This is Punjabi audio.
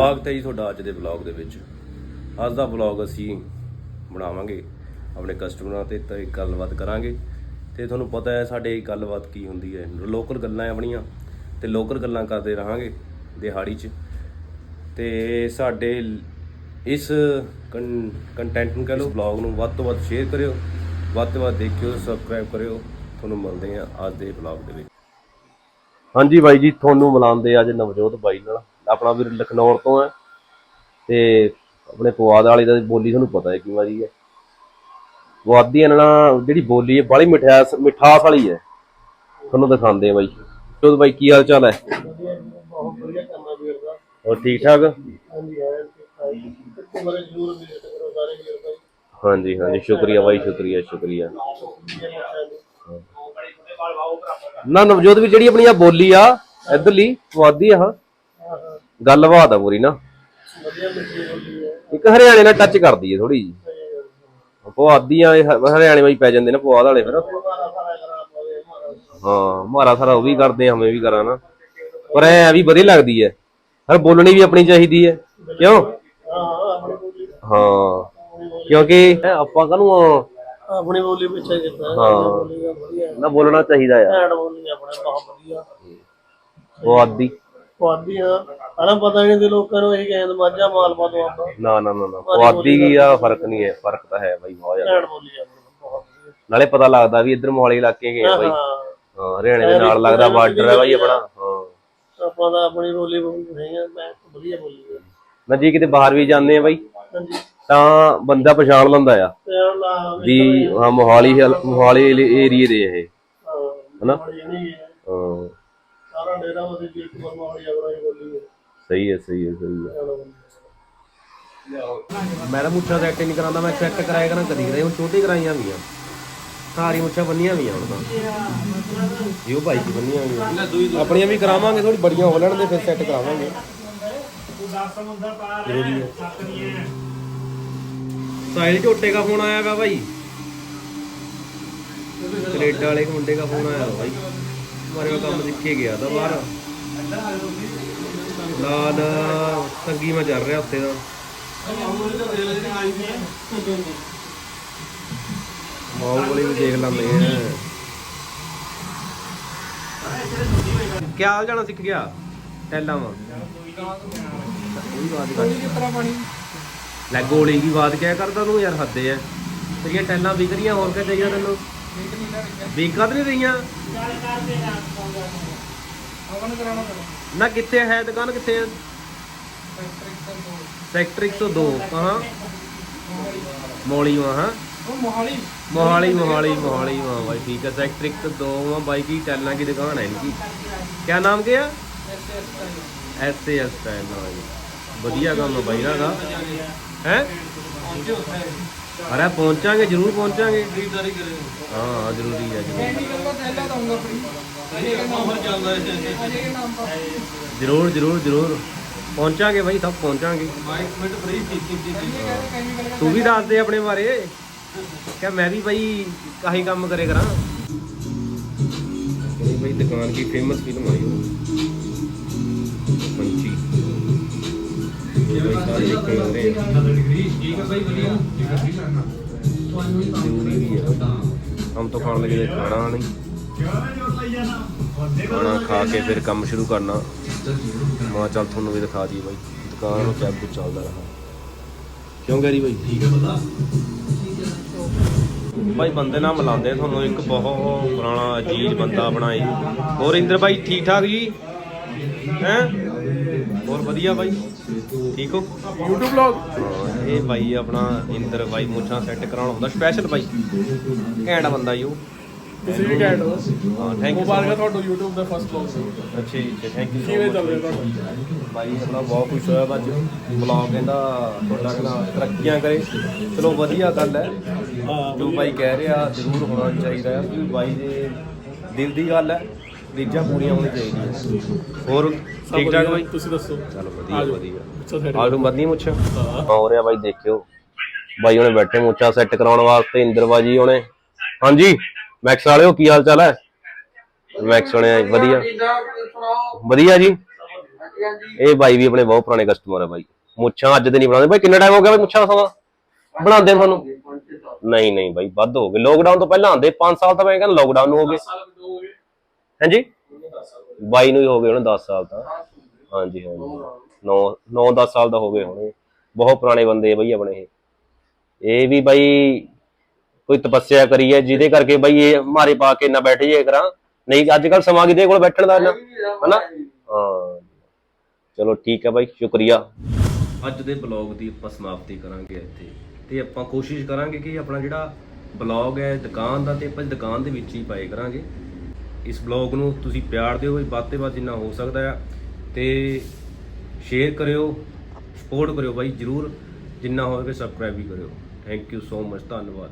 ਸਵਾਗਤ ਹੈ ਜੀ ਤੁਹਾਡਾ ਅੱਜ ਦੇ ਵਲੌਗ ਦੇ ਵਿੱਚ। ਅੱਜ ਦਾ ਵਲੌਗ ਅਸੀਂ ਬਣਾਵਾਂਗੇ ਆਪਣੇ ਕਸਟਮਰਾਂ ਤੇ ਤੇ ਗੱਲਬਾਤ ਕਰਾਂਗੇ। ਤੇ ਤੁਹਾਨੂੰ ਪਤਾ ਹੈ ਸਾਡੇ ਗੱਲਬਾਤ ਕੀ ਹੁੰਦੀ ਹੈ। ਲੋਕਲ ਗੱਲਾਂ ਹੈ ਆਪਣੀਆਂ ਤੇ ਲੋਕਲ ਗੱਲਾਂ ਕਰਦੇ ਰਹਾਂਗੇ ਦਿਹਾੜੀ 'ਚ। ਤੇ ਸਾਡੇ ਇਸ ਕੰਟੈਂਟ ਨੂੰ ਕਹ ਲਓ ਵਲੌਗ ਨੂੰ ਵੱਧ ਤੋਂ ਵੱਧ ਸ਼ੇਅਰ ਕਰਿਓ, ਵੱਧ ਤੋਂ ਵੱਧ ਦੇਖਿਓ ਸਬਸਕ੍ਰਾਈਬ ਕਰਿਓ। ਤੁਹਾਨੂੰ ਮਿਲਦੇ ਹਾਂ ਅੱਜ ਦੇ ਵਲੌਗ ਦੇ ਵਿੱਚ। ਹਾਂਜੀ ਬਾਈ ਜੀ, ਤੁਹਾਨੂੰ ਮਿਲਾਉਂਦੇ ਅੱਜ ਨਵਜੋਤ ਬਾਈ ਨਾਲ। ਆਪਣਾ ਵੀਰ ਲਖਨੌਰ ਤੋਂ ਹੈ ਤੇ ਆਪਣੇ ਪੁਆਧ ਵਾਲੀ ਦਾ ਬੋਲੀ ਤੁਹਾਨੂੰ ਪਤਾ ਹੈ ਕੀ ਵਾਰੀ ਹੈ। ਪੁਆਧੀ ਨਾਲ ਜਿਹੜੀ ਬੋਲੀ ਹੈ ਬੜੀ ਮਿਠਾਸ ਮਿਠਾਸ ਵਾਲੀ ਹੈ। ਤੁਹਾਨੂੰ ਦਿਖਾਉਂਦੇ ਆ ਬਾਈ। ਜੋਤ ਬਾਈ, ਕੀ ਹਾਲ ਚਾਲ ਹੈ? ਬਹੁਤ ਵਧੀਆ ਕੰਮ ਆ ਵੀਰ ਦਾ ਹੋਰ ਠੀਕ ਠਾਕ? ਹਾਂਜੀ ਹਾਂ ਤੇ ਜ਼ਰੂਰ ਵਿਜ਼ਿਟ ਕਰੋ ਸਾਰੇ ਵੀਰ ਭਾਈ ਹਾਂਜੀ। ਹਾਂਜੀ ਸ਼ੁਕਰੀਆ ਬਾਈ, ਸ਼ੁਕਰੀਆ ਸ਼ੁਕਰੀਆ। ਨਾ, ਨਵਜੋਤ ਵੀ ਜਿਹੜੀ ਆਪਣੀ ਆ ਬੋਲੀ ਆ, ਇਧਰਲੀ ਪੁਆਧੀ ਆ ਗੱਲਬਾਤ ਆ ਪੂਰੀ ਨਾ। ਇੱਕ ਹਰਿਆਣੇ ਨਾਲ ਟੱਚ ਕਰਦੀ ਹੈ ਥੋੜੀ ਜੀ ਹ- ਹਰਿਆਣੇ ਵਿੱਚ ਪੈ ਜਾਂਦੇ ਨੇ ਪੁਆਧ ਵਾਲੇ ਫਿਰ। ਹਾਂ ਮਾਰਾ ਸਾਰਾ ਉਹ ਵੀ ਕਰਦੇ ਆ ਹਮੇ ਵੀ ਕਰਾਂ ਨਾ। ਪਰ ਐ ਵੀ ਵਧੀਆ ਲੱਗਦੀ ਹੈ ਹਰ ਬੋਲਣੀ ਵੀ ਆਪਣੀ ਚਾਹੀਦੀ ਹੈ ਕਿਉਂ? ਹਾਂ। ਕਿਉਂਕਿ ਆਪਾਂ ਕਾਹਨੂੰ ਆਪਣੀ ਬੋਲੀ ਪਿੱਛੇ ਕੀਤਾ। ਹੈ। ਨਾ ਬੋਲਣਾ ਚਾਹੀਦਾ ਆ। ਐਡ ਬੋਲੀ ਆਪਣੇ ਬਹੁਤ ਵਧੀਆ। ਪੁਆਧੀ। ਪੁਆਧੀਆਂ ਹਣਾ ਪਤਾ ਨਹੀਂ ਤੇ ਲੋਕਾਂ ਨੂੰ ਇਹ ਕਹਿੰਦੇ ਮਾਝਾ ਮਾਲਵਾ ਤੋਂ ਆਉਂਦਾ ਨਾ ਨਾ ਨਾ ਨਾ। ਪੁਆਧੀ ਦਾ ਫ਼ਰਕ ਨਹੀਂ ਹੈ। ਫ਼ਰਕ ਤਾਂ ਹੈ ਬਾਈ ਬਹੁਤ ਜ਼ਿਆਦਾ। ਐਡ ਬੋਲੀ ਆ ਆਪਣੀ ਬਹੁਤ। ਵਧੀਆ ਨਾਲੇ ਪਤਾ ਲੱਗਦਾ ਵੀ ਇੱਧਰ ਮੋਹਾਲੀ ਇਲਾਕੇ ਗਏ ਆ ਬਾਈ। ਹਾਂ ਹਾਂ। ਹਰਿਆਣੇ ਦੇ ਨਾਲ ਲੱਗਦਾ ਬਾਰਡਰ ਹੈ ਬਾਈ ਆਪਣਾ। ਹਾਂ। ਆਪਾਂ ਤਾਂ ਆਪਣੀ ਬੋਲੀ ਬੋਲੀ ਨਹੀਂ ਹੈ ਮੈਂ ਵਧੀਆ ਬੋਲੀ ਹੈ ਨਾ ਜੀ ਕਿਤੇ ਬਾਹਰ ਵੀ ਜਾਂਦੇ ਆ ਬਾਈ ਹਾਂਜੀ। ਤਾਂ ਬੰਦਾ ਪਛਾਣ ਲੈਂਦਾ ਆ। ਤੇ ਹੁਣ ਲਾ ਵੀ ਹਾਂ ਮੋਹਾਲੀ ਹਲ- ਮੋਹਾਲੀ ਏਰੀਏ ਦੇ ਇਹ। ਹਾਂ ਹਨਾ? ਬੜੀ ਨਹੀਂ ਹੈ। ਹਾਂ। ਸਾਰਾ ਡੇਰਾ ਉਹਦੇ ਜੀ ਇੱਕ ਬਰਮਾਲੀ ਅਗਲਾ ਹੀ ਬੋਲੀ ਹੈ। ਸਹੀ ਹੈ ਸਹੀ ਹੈ ਸਹੀ ਹੈ। ਐਡ ਬੋਲੀ ਮੈਂ ਤਾਂ ਮੁੱਛਾਂ ਸੈੱਟ ਨਹੀਂ ਕਰਾਉਂਦਾ ਮੈਂ ਸੈੱਟ ਕਰਾਇਆ ਕਰਾਂ ਕਦੀ ਕਦੇ ਹੁਣ ਛੋਟੀ ਕਰਾਈਆਂ ਵੀਆਂ ਸਾਰੀ ਮੁੱਛਾਂ ਬੰਨੀਆਂ ਵੀਆਂ ਹੁਣ ਤਾਂ। ਜਿਉ ਭਾਈ ਦੀ ਬੰਨੀਆਂ ਵੀਆਂ ਆਪਣੀਆਂ ਵੀ ਕਰਾਵਾਂਗੇ ਥੋੜੀ ਬੜੀਆਂ ਹੋ ਲੈਣ ਦੇ ਫਿਰ ਸੈੱਟ ਕਰਾਵਾਂਗੇ। ਜ਼ਰੂਰੀ ਹੈ। ਸਾਹਿਲ ਝੋਟੇ ਦਾ ਫੋਨ ਆਇਆ ਵਾ ਭਾਈ? ਕੈਨੇਡਾ ਵਾਲੇ ਇੱਕ ਮੁੰਡੇ ਦਾ ਫੋਨ ਆਇਆ ਵਾ ਭਾਈ। ਮਾਰੇ ਕੰਮ ਸਿੱਖ ਗਿਆ ਤਾਂ ਬਾਹਰ। ਨਾਲ ਤੰਗੀ ਮੈਂ ਚੱਲ ਰਿਹਾ ਹਫ਼ਤੇ ਦਾ ਬਾਹੂਬਲੀ ਵੀ ਦੇਖ ਲੈਂਦੇ ਆ। ਕੀ ਹਾਲ ਜਾਣਾ ਸਿੱਖ ਗਿਆ? ਟੈਲਾਂ ਵਾ। ਉਹੀ ਲੈ ਗੋਲੀ ਦੀ ਬਾਤ ਕਿਆ ਕਰਦਾ ਤੂੰ ਯਾਰ, ਹੱਦੇ ਐ ਤੇਰੀਆਂ ਟੈਲਾਂ ਵਿਕ ਰਹੀਆਂ ਹੋਰ ਕਿਆ ਚਾਹੀਦਾ ਤੈਨੂੰ? ਵੇਖ ਤੇ ਨਹੀਂ ਰਹੀਆਂ? ਗੱਲ ਕਰਦੇ ਰਾਤ ਸੌਂ ਕਰਾਉਣਾ ਨਾ ਕਿੱਥੇ ਹੈ ਦੁਕਾਨ ਕਿੱਥੇ ਹੈ ਫੈਕਟਰੀ ਤੋਂ ਸੈਕਟਰ 102 ਕਹਾਂ ਮੋਹਾਲੀ। ਵਾ ਹਾਂ। ਮੋਹਾਲੀ ਮੋਹਾਲੀ ਮੋਹਾਲੀ ਵਾ ਬਾਈ ਠੀਕ ਹੈ ਸੈਕਟਰ 102 ਵਾ। ਬਾਈ, ਕੀ ਟੈਲਾਂ ਕੀ ਦੁਕਾਨ ਹੈ ਇਨਕੀ? ਕਿਆ ਨਾਮ ਕਿਆ? S S S A S ਵਧੀਆ ਗੱਲ ਆ ਬਾਈ ਦਾ। ਹੈ? ਅਰੇ ਪਹੁੰਚਾਂਗੇ ਜ਼ਰੂਰ ਪਹੁੰਚਾਂਗੇ। ਹਾਂ ਜ਼ਰੂਰੀ ਹੈ ਜ਼ਰੂਰ ਜ਼ਰੂਰ ਜ਼ਰੂਰ ਪਹੁੰਚਾਂਗੇ ਬਾਈ ਸਭ ਪਹੁੰਚਾਂਗੇ। ਤੂੰ ਵੀ ਦੱਸ ਦੇ ਆਪਣੇ ਬਾਰੇ। ਕਿ ਮੈਂ ਵੀ ਬਾਈ ਕਾਹੀ ਕੰਮ ਕਰੇ ਕਰਾਂ। ਇਹ ਬਾਈ ਦੁਕਾਨ ਕੀ ਫੇਮਸ ਫਿਲਮ ਆਈ ਪੰਛੀ ਜ਼ਰੂਰੀ ਵੀ ਹੈ ਹਮ ਤਾਂ ਖਾਣ ਲੱਗੇ ਖਾਣਾ ਨਹੀਂ ਖਾਣਾ ਖਾ ਕੇ ਫਿਰ ਕੰਮ ਸ਼ੁਰੂ ਕਰਨਾ ਮਾ ਚੱਲ ਤੁਹਾਨੂੰ ਵੀ ਦਿਖਾ ਦਈਏ ਬਾਈ ਦੁਕਾਨ ਨੂੰ ਕਿਆ ਕੁਝ ਚੱਲਦਾ ਰਹਾ ਕਿਉਂ ਗੈਰੀ ਬਾਈ ਠੀਕ ਹੈ ਪਤਾ ਬਾਈ ਬੰਦੇ ਨਾਲ ਮਿਲਾਉਂਦੇ ਤੁਹਾਨੂੰ ਇੱਕ ਬਹੁਤ ਪੁਰਾਣਾ ਅਜੀਜ਼ ਬੰਦਾ ਬਣਾਈ ਹੋਰ ਇੰਦਰ ਭਾਈ ਠੀਕ ਠਾਕ ਜੀ ਹੈ ਹੋਰ ਵਧੀਆ ਬਾਈ? ਠੀਕ ਹੋ? YouTube ਹਾਂ, ਇਹ ਬਾਈ ਆਪਣਾ ਇੰਦਰ ਬਾਈ ਮੁੱਛਾਂ ਸੈੱਟ ਕਰਾਉਣ ਆਉਂਦਾ ਸਪੈਸ਼ਲ ਬਾਈ। ਘੈਂਟ ਬੰਦਾ ਜੀ ਉਹ। ਤੁਸੀਂ ਵੀ ਕਹਿ ਦੋ ਹਾਂ ਥੈਂਕ ਯੂ ਮੁਬਾਰਕ ਹੈ ਤੁਹਾਨੂੰ YouTube ਦਾ ਫਸਟ vlog ਅੱਛਾ ਜੀ ਥੈਂਕ ਯੂ ਕਿਵੇਂ ਚੱਲ ਰਿਹਾ ਤੁਹਾਡਾ? ਬਾਈ ਆਪਣਾ ਬਹੁਤ ਖੁਸ਼ ਹੋਇਆ ਅੱਜ। ਬਲੌਗ ਕਹਿੰਦਾ ਤੁਹਾਡਾ ਕਹਿੰਦਾ ਤਰੱਕੀਆਂ ਕਰੇ। ਚਲੋ ਵਧੀਆ ਗੱਲ ਹੈ। ਜੋ ਬਾਈ ਕਹਿ ਰਿਹਾ ਜ਼ਰੂਰ ਹੋਣਾ ਚਾਹੀਦਾ ਹੈ। ਕਿ ਬਾਈ ਦੇ ਦਿਲ ਦੀ ਗੱਲ ਹੈ। ਰੀਝਾਂ ਪੂਰੀਆਂ ਹੋਣੀਆਂ ਚਾਹੀਦੀਆਂ। ਹੋਰ ਠੀਕ ਠਾਕ ਬਾਈ? ਤੁਸੀਂ ਦੱਸੋ? ਚਲੋ ਵਧੀਆ ਵਧੀਆ। ਆਲੂ ਮਰਨੀ ਮੁੱਛ ਹੋ। ਰਿਹਾ ਬਾਈ ਦੇਖਿਓ। ਬਾਈ ਉਹਨੇ ਬੈਠੇ ਮੁੱਛਾਂ ਸੈੱਟ ਕਰਾਉਣ ਵਾਸਤੇ ਇੰਦਰਬਾਜੀ ਉਹਨੇ ਹਾਂਜੀ ਮੈਕਸ ਵਾਲਿਓ ਕੀ ਹਾਲ ਚਾਲ ਹੈ? ਮੈਕਸ ਹੋਣੇ ਵਧੀਆ। ਵਧੀਆ ਜੀ। ਇਹ ਬਾਈ ਵੀ ਆਪਣੇ ਬਹੁਤ ਪੁਰਾਣੇ ਕਸਟਮਰ ਆ ਬਾਈ। ਮੁੱਛਾਂ ਅੱਜ ਦੇ ਨਹੀਂ ਬਣਾਉਂਦੇ। ਬਾਈ ਕਿੰਨਾ ਟਾਈਮ ਹੋ ਗਿਆ ਬਾਈ ਮੁੱਛਾਂ ਸਮਾਂ? ਬਣਾਉਂਦੇ ਨੂੰ ਤੁਹਾਨੂੰ? ਨਹੀਂ ਨਹੀਂ ਬਾਈ ਵੱਧ ਹੋ ਗਏ। ਲੋਕਡਾਊਨ ਤੋਂ ਪਹਿਲਾਂ ਆਉਂਦੇ 5 ਸਾਲ ਤਾਂ ਮੈਂ ਕਹਿੰਦਾ ਲੋਕਡਾਊਨ ਨੂੰ ਹੋ ਗਏ। ਹਾਂਜੀ? ਬਾਈ ਨੂੰ ਹੀ ਹੋ ਗਏ ਹੁਣ 10 ਸਾਲ ਤਾਂ। ਹਾਂਜੀ ਹਾਂਜੀ। 9 9 10 ਸਾਲ ਦਾ ਹੋ ਗਏ ਹੋਣੇ। ਬਹੁਤ ਪੁਰਾਣੇ ਬੰਦੇ ਆ ਬਈ ਆਪਣੇ ਇਹ। ਇਹ ਵੀ ਬਾਈ ਕੋਈ ਤਪੱਸਿਆ ਕਰੀ ਹੈ ਜਿਹਦੇ ਕਰਕੇ ਬਾਈ ਇਹ ਮਾਰੇ ਪਾ ਕੇ ਨਾ ਬੈਠ ਜੇ ਕਰਾਂ ਨਹੀਂ ਅੱਜ ਕੱਲ ਸਮਾਂ ਕਿਤੇ ਕੋਲ ਬੈਠਣ ਦਾ ਨਾ ਹਨਾ? ਹਾਂ। ਚਲੋ ਠੀਕ ਹੈ ਬਾਈ, ਸ਼ੁਕਰੀਆ। ਅੱਜ ਦੇ ਬਲੌਗ ਦੀ ਆਪਾਂ ਸਮਾਪਤੀ ਕਰਾਂਗੇ ਇੱਥੇ। ਤੇ ਆਪਾਂ ਕੋਸ਼ਿਸ਼ ਕਰਾਂਗੇ ਕਿ ਆਪਣਾ ਜਿਹੜਾ ਬਲੌਗ ਹੈ, ਦੁਕਾਨ ਦਾ ਤੇ ਆਪਾਂ ਦੁਕਾਨ ਦੇ ਵਿੱਚ ਹੀ ਪਾਏ ਕਰਾਂਗੇ। ਇਸ ਬਲੌਗ ਨੂੰ ਤੁਸੀਂ ਪਿਆਰ ਦਿਓ ਵੀ ਵੱਧ ਤੇ ਵੱਧ ਜਿੰਨਾ ਹੋ ਸਕਦਾ ਆ। ਤੇ ਸ਼ੇਅਰ ਕਰਿਓ ਸਪੋਰਟ ਕਰਿਓ ਬਾਈ, ਜਰੂਰ। ਜਿੰਨਾ ਹੋਵੇ ਸਬਸਕ੍ਰਾਈਬ ਵੀ ਕਰਿਓ। ਥੈਂਕ ਯੂ ਸੋ ਮਚ ਧੰਨਵਾਦ।